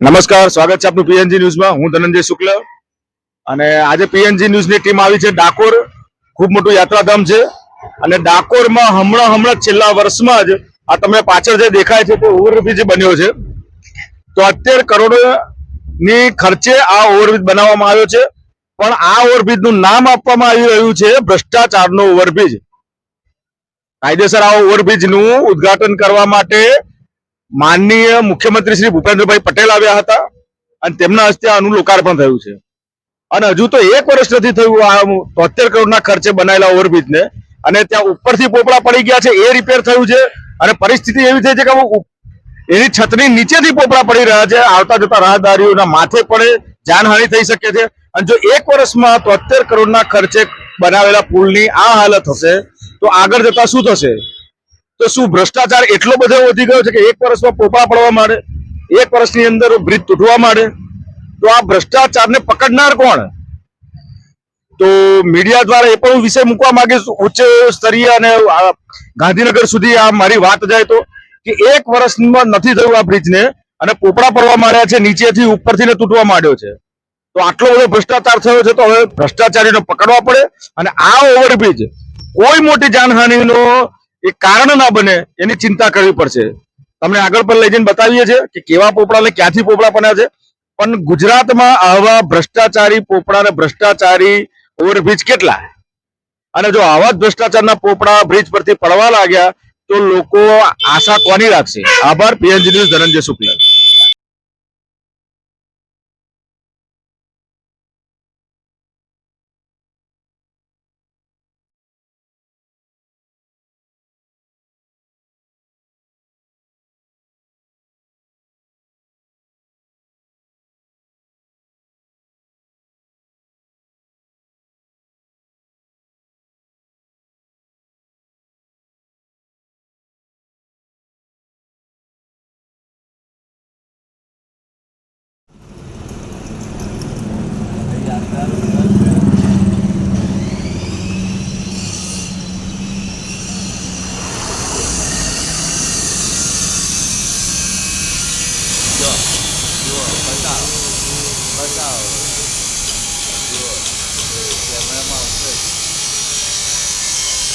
નમસ્કાર, સ્વાગત છે આપનું પીએનજી ન્યૂઝમાં. હું ધનંજય શુક્લ અને આજે પીએનજી ન્યૂઝની ટીમ આવી છે ડાકોર. ખૂબ મોટું યાત્રાધામ છે અને ડાકોરમાં હમણાં હમણાં છેલ્લા વર્ષમાં જ આ તમે પાછળ જે દેખાય છે તે ઓવરબ્રિજ બન્યો છે. તો અત્યારે કરોડોની ખર્ચે આ ઓવરબ્રિજ બનાવવામાં આવ્યો છે. પણ આ ઓવરબ્રિજનું નામ આપવામાં આવી રહ્યું છે ભ્રષ્ટાચારનો ઓવરબ્રિજ. કાયદેસર આ ઓવરબ્રિજનું ઉદ્ઘાટન કરવા માટે માનનીય મુખ્યમંત્રી શ્રી ભૂપેન્દ્રભાઈ પટેલ આવ્યા હતા અને તેમના હસ્તે આનું લોકાર્પણ થયું છે. અને હજુ તો એક વર્ષ નથી થયું આ તોતેર કરોડના ખર્ચે બનાવેલા ઓવરબ્રિજને. અને ત્યાં ઉપરથી પોપડા પડી ગયા છે, એ રિપેર થયું છે. અને પરિસ્થિતિ એવી થઈ છે કે એની છતની નીચેથી પોપડા પડી રહ્યા છે, આવતા જતા રાહદારીઓના માથે પડે, જાનહાનિ થઈ શકે છે. અને જો એક વર્ષમાં તોતેર કરોડના ખર્ચે બનાવેલા પુલની આ હાલત હશે, તો આગળ જતા શું થશે? તો શું ભ્રષ્ટાચાર એટલો બધો વધી ગયો છે કે એક વર્ષમાં પોપડા પડવા માંડે, એક વર્ષની અંદર બ્રિજ તૂટવા માંડે? તો આ ભ્રષ્ટાચારને પકડનાર કોણ? તો મીડિયા દ્વારા એ પણ હું વિષય મૂકવા માંગીશ. ઉચ્ચ સ્તરીય અને ગાંધીનગર સુધી આ મારી વાત જાય તો કે એક વર્ષમાં નથી થયું આ બ્રિજને અને પોપડા પડવા માંડ્યા છે, નીચેથી ઉપરથી ને તૂટવા માંડ્યો છે. તો આટલો બધો ભ્રષ્ટાચાર થયો છે તો હવે ભ્રષ્ટાચારીને પકડવા પડે અને આ ઓવરબ્રિજ કોઈ મોટી જાનહાનિનો એ કારણ ના બને એની ચિંતા કરવી પડશે. તમને આગળ પણ લઈ જઈને બતાવીએ છીએ કે કેવા પોપડા ને ક્યાંથી પોપડા બન્યા છે. પણ ગુજરાતમાં આવા ભ્રષ્ટાચારી પોપડા અને ભ્રષ્ટાચારી ઓવરબ્રિજ કેટલા? અને જો આવા જ ભ્રષ્ટાચારના પોપડા બ્રિજ પરથી પડવા લાગ્યા, તો લોકો આશા કોની રાખશે? આભાર, પીએનજી ન્યૂઝ, ધનંજય શુક્લ.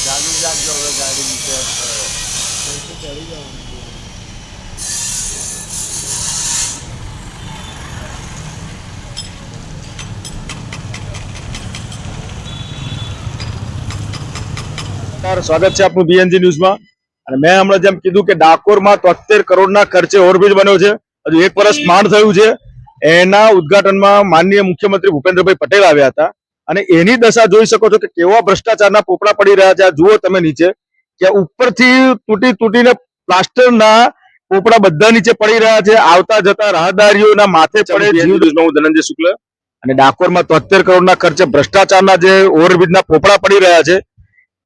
ચાલુ જ રાખજો હવે ગાડી નીચે નમસ્કાર સ્વાગત છે આપનું બીએનજી ન્યૂઝમાં. અને મેં હમણાં જેમ કીધું કે ડાકોરમાં તોતેર કરોડના ખર્ચે ઓવરબ્રિજ બન્યો છે. હજુ એક વર્ષ માંડ થયું છે. એના ઉદ્ઘાટનમાં માનનીય મુખ્યમંત્રી ભૂપેન્દ્રભાઈ પટેલ આવ્યા હતા. અને એની દશા જોઈ શકો છો કે કેવા ભ્રષ્ટાચારના પોપડા પડી રહ્યા છે. આ જુઓ તમે નીચે કે ઉપરથી તૂટી તૂટીને પ્લાસ્ટરના પોપડા બધા નીચે પડી રહ્યા છે. આવતા જતા રાહદારીઓના માથે પડે હું ધનંજય શુક્લ. અને ડાકોરમાં તોતેર કરોડના ખર્ચે ભ્રષ્ટાચારના જે ઓવરબ્રિજના પોપડા પડી રહ્યા છે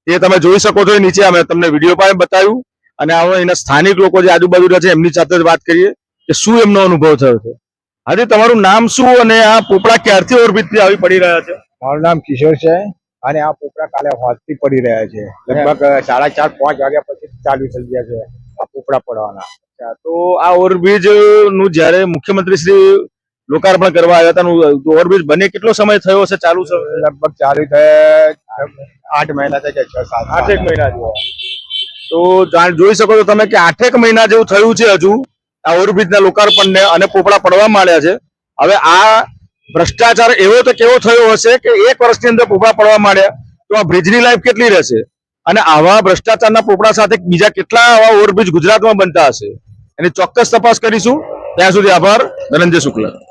એ તમે જોઈ શકો છો. નીચે અમે તમને વીડિયો પણ બતાવ્યું. અને હવે એના સ્થાનિક લોકો જે આજુબાજુ રહે છે એમની સાથે જ વાત કરીએ કે શું એમનો અનુભવ થયો છે? આજે તમારું નામ શું અને આ પોપડા ક્યારથી ઓરબિટથી આવી પડી રહ્યા છે? મારું નામ કિશોર છે અને આ પોપડા કાલે હોજથી પડી રહ્યા છે. લગભગ સાડા ચાર પાંચ વાગ્યા પછી ચાલુ થઈ ગયા છે આ પોપડા પડવાના. તો આ ઓવરબ્રિજનું જ્યારે મુખ્યમંત્રી શ્રી લોકાર્પણ કરવા આવ્યા હતા ઓવરબ્રિજ બને કેટલો સમય થયો હશે? ચાલુ લગભગ ચાલુ થયા આઠ મહિના થઈ ગયા છ સાત. આઠેક મહિના જેવા તો જોઈ શકો છો તમે કે આઠેક મહિના જેવું થયું છે હજુ. આ ઓવરબ્રિજના લોકાર્પણને અને પોપડા પડવા માંડ્યા છે. હવે આ ભ્રષ્ટાચાર એવો તો કેવો થયો હશે કે એક વર્ષની અંદર પોપડા પડવા માંડ્યા, તો આ બ્રિજની લાઈફ કેટલી રહેશે? અને આવા ભ્રષ્ટાચારના પોપડા સાથે બીજા કેટલા આવા ઓવરબ્રિજ ગુજરાતમાં બનતા હશે? એની ચોક્કસ તપાસ કરીશું. ત્યાં સુધી આભાર, ધનંજય શુક્લ.